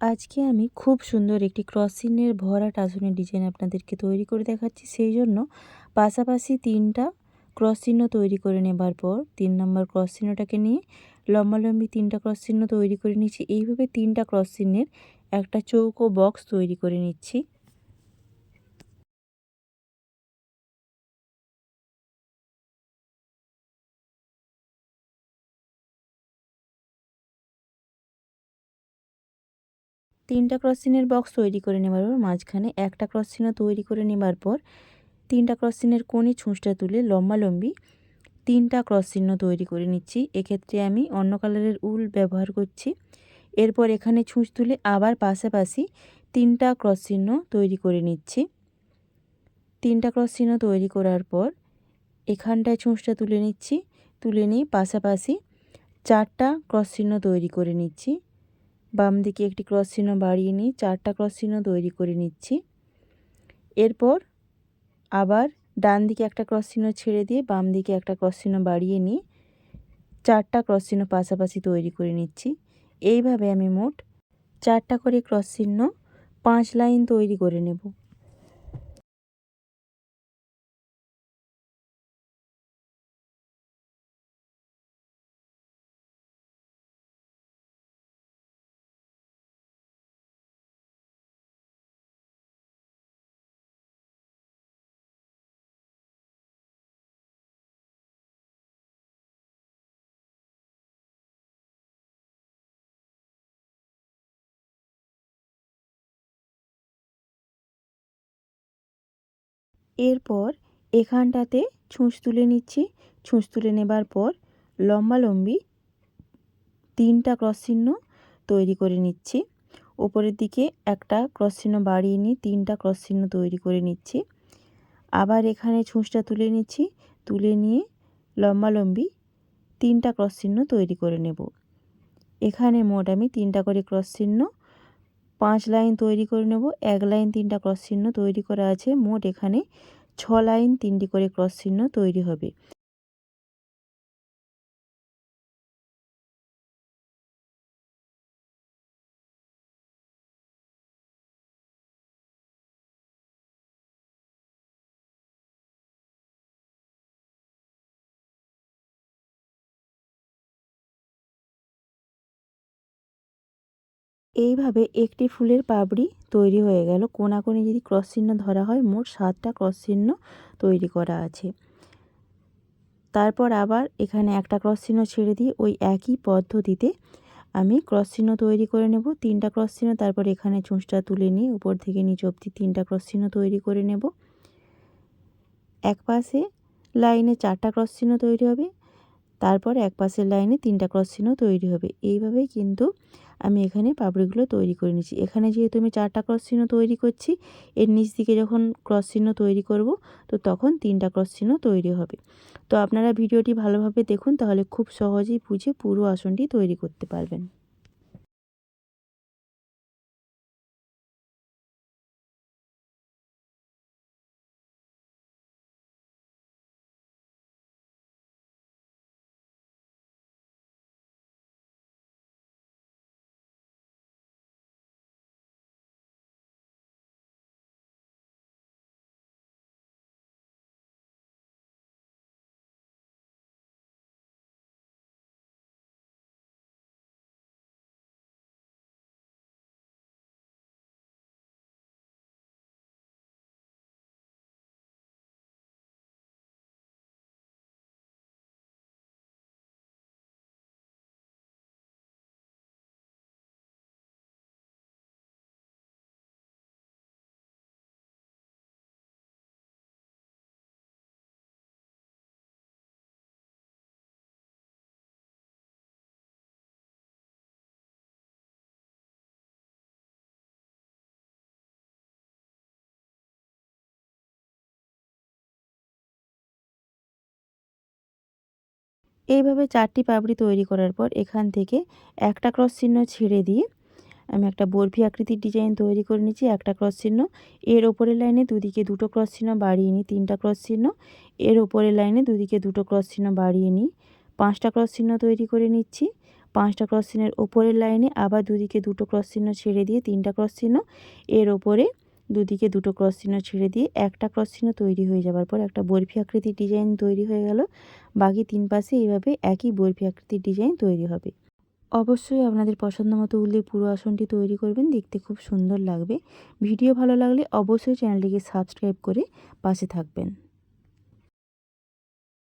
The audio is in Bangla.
আজকে আমি খুব সুন্দর একটি ক্রস চিহ্নের ভরা টাসনের ডিজাইন আপনাদেরকে তৈরি করে দেখাচ্ছি। সেই জন্য পাশাপাশি তিনটা ক্রস চিহ্ন তৈরি করে নেবার পর তিন নম্বর ক্রস চিহ্নটাকে নিয়ে লম্বালম্বি তিনটা ক্রস চিহ্ন তৈরি করে নিচ্ছি। এইভাবে তিনটা ক্রস চিহ্নের একটা চৌকো বক্স তৈরি করে নিচ্ছি। তিনটা ক্রস চিহ্নের বক্স তৈরি করে নেবার পর মাঝখানে একটা ক্রস চিহ্ন তৈরি করে নেবার পর তিনটা ক্রস চিহ্নের কোণে ছুঁচটা তুলে লম্বালম্বি তিনটা ক্রস চিহ্ন তৈরি করে নিচ্ছি। এক্ষেত্রে আমি অন্য কালারের উল ব্যবহার করছি। এরপর এখানে ছুঁচ তুলে আবার পাশাপাশি তিনটা ক্রস চিহ্ন তৈরি করে নিচ্ছি। তিনটা ক্রস চিহ্ন তৈরি করার পর এখানটায় ছুঁচটা তুলে নিচ্ছি। তুলে নিয়ে পাশাপাশি চারটা ক্রস চিহ্ন তৈরি করে নিচ্ছি। বাম দিকে একটি ক্রস চিহ্ন বাড়িয়ে নিই চারটা ক্রস চিহ্ন তৈরি করে নিচ্ছি। এরপর আবার ডান দিকে একটা ক্রস চিহ্ন ছেড়ে দিয়ে বাম দিকে একটা ক্রস চিহ্ন বাড়িয়ে নিই চারটা ক্রস চিহ্ন পাশাপাশি তৈরি করে নিচ্ছি। এইভাবে আমি মোট চারটা করে ক্রস চিহ্ন পাঁচ লাইন তৈরি করে নেব। এরপর এখানটাতে ছুঁচ তুলে নিচ্ছি। ছুঁচ তুলে নেবার পর লম্বালম্বি তিনটা ক্রস চিহ্ন তৈরি করে নিচ্ছি। ওপরের দিকে একটা ক্রস চিহ্ন বাড়িয়ে নিয়ে তিনটা ক্রস চিহ্ন তৈরি করে নিচ্ছি। আবার এখানে ছুঁচটা তুলে নিচ্ছি। তুলে নিয়ে লম্বালম্বি তিনটা ক্রস চিহ্ন তৈরি করে নেব। এখানে মোট আমি তিনটা করে ক্রস চিহ্ন পাঁচ লাইন তৈরি করে নেব, এক লাইন তিনটা ক্রস চিহ্ন তৈরি করা আছে, মোট এখানে ছ লাইন তিনটি করে ক্রস চিহ্ন তৈরি হবে। এইভাবে একটি ফুলের পাপড়ি তৈরি হয়ে গেল। কোনাকুনি যদি ক্রস চিহ্ন ধরা হয়, মোট সাতটা ক্রস চিহ্ন তৈরি করা আছে। তারপর আবার এখানে একটা ক্রস চিহ্ন ছেড়ে দিয়ে ওই একই পদ্ধতিতে আমি ক্রস চিহ্ন তৈরি করে নেব। তিনটা ক্রস চিহ্ন, তারপর এখানে চুঁচটা তুলে নিয়ে উপর থেকে নিচ অবধি তিনটা ক্রস চিহ্ন তৈরি করে নেব। এক পাশে লাইনে চারটা ক্রস চিহ্ন তৈরি হবে। তারপর এক পাশের লাইনে তিনটা ক্রস চিহ্ন তৈরি হবে। এইভাবেই কিন্তু আমি এখানে পাপড়িগুলো তৈরি করে নিচ্ছি এখানে যেহেতু আমি চারটা ক্রস চিহ্ন তৈরি করছি, এর নিচ দিকে যখন ক্রস চিহ্ন তৈরি করব, তো তখন তিনটা ক্রস চিহ্ন তৈরি হবে। তো আপনারা ভিডিওটি ভালোভাবে দেখুন, তাহলে খুব সহজেই বুঝে পুরো আসনটি তৈরি করতে পারবেন। এইভাবে চারটি পাপড়ি তৈরি করার পর এখান থেকে একটা ক্রস চিহ্ন ছেড়ে দিয়ে আমি একটা বরফি আকৃতির ডিজাইন তৈরি করে নিচ্ছি একটা ক্রস চিহ্ন। এর ওপরের লাইনে দুদিকে দুটো ক্রস চিহ্ন বাড়িয়ে নিই, তিনটা ক্রস চিহ্ন। এর ওপরের লাইনে দুদিকে দুটো ক্রস চিহ্ন বাড়িয়ে নিই, পাঁচটা ক্রস চিহ্ন তৈরি করে নিচ্ছি। পাঁচটা ক্রস চিহ্নের ওপরের লাইনে আবার দুদিকে দুটো ক্রস চিহ্ন ছেড়ে দিয়ে তিনটা ক্রস চিহ্ন। এর ওপরে দুদিকে দুটো ক্রস চিহ্ন ছেড়ে দিয়ে একটা ক্রস চিহ্ন তৈরি হয়ে যাবার পর একটা বরফি আকৃতির ডিজাইন তৈরি হয়ে গেল। বাকি তিন পাশে এইভাবে একই বরফি আকৃতির ডিজাইন তৈরি হবে। অবশ্যই আপনাদের পছন্দ মতো উল্লে পুরো আসনটি তৈরি করবেন, দেখতে খুব সুন্দর লাগবে। ভিডিও ভালো লাগলে অবশ্যই চ্যানেলটিকে সাবস্ক্রাইব করে পাশে থাকবেন।